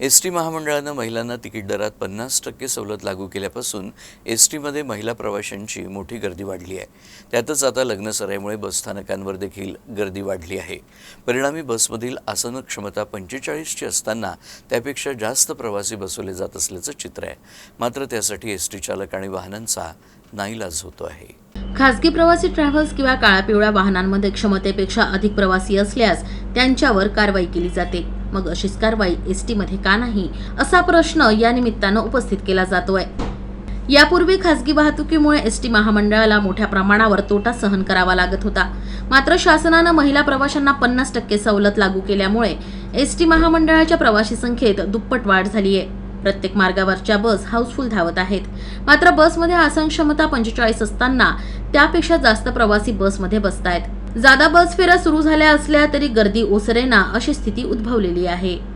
S T महामंडळानं महिलांना ticket दरात पन्नास टक्के सवलत लागू केल्यापासून एस टीमध्ये महिला प्रवाशांची मोठी गर्दी वाढली आहे. त्यातच आता लग्नसराईमुळे बसस्थानकांवर देखील गर्दी वाढली आहे. परिणामी बसमधील आसन क्षमता पंचेचाळीसची असताना त्यापेक्षा जास्त प्रवासी बसवले जात असल्याचं चित्र आहे. मात्र त्यासाठी एस टी चालक आणि वाहनांचा नाईलाज होतो आहे. खासगी प्रवासी ट्रॅव्हल्स किंवा काळ्या पिवळ्या वाहनांमध्ये क्षमतेपेक्षा अधिक प्रवासी असल्यास त्यांच्यावर कारवाई केली जाते. मग अशीच कारवाई एस टीमध्ये का नाही असा प्रश्न या निमित्तानं उपस्थित केला जातोय. यापूर्वी खासगी वाहतुकीमुळे एस टी महामंडळाला मोठ्या प्रमाणावर तोटा सहन करावा लागत होता. मात्र शासनानं महिला प्रवाशांना पन्नास टक्के सवलत लागू केल्यामुळे एस टी महामंडळाच्या प्रवाशी संख्येत दुप्पट वाढ झाली आहे प्रत्येक मार्गावरच्या बस हाऊसफुल धावत आहेत. मात्र बसमध्ये आसन क्षमता पंचेचाळीस असताना त्यापेक्षा जास्त प्रवासी बसमध्ये बसतायत. जादा बस फेऱ्या सुरू झाल्या असल्या तरी गर्दी ओसरेना अशी स्थिती उद्भवलेली आहे.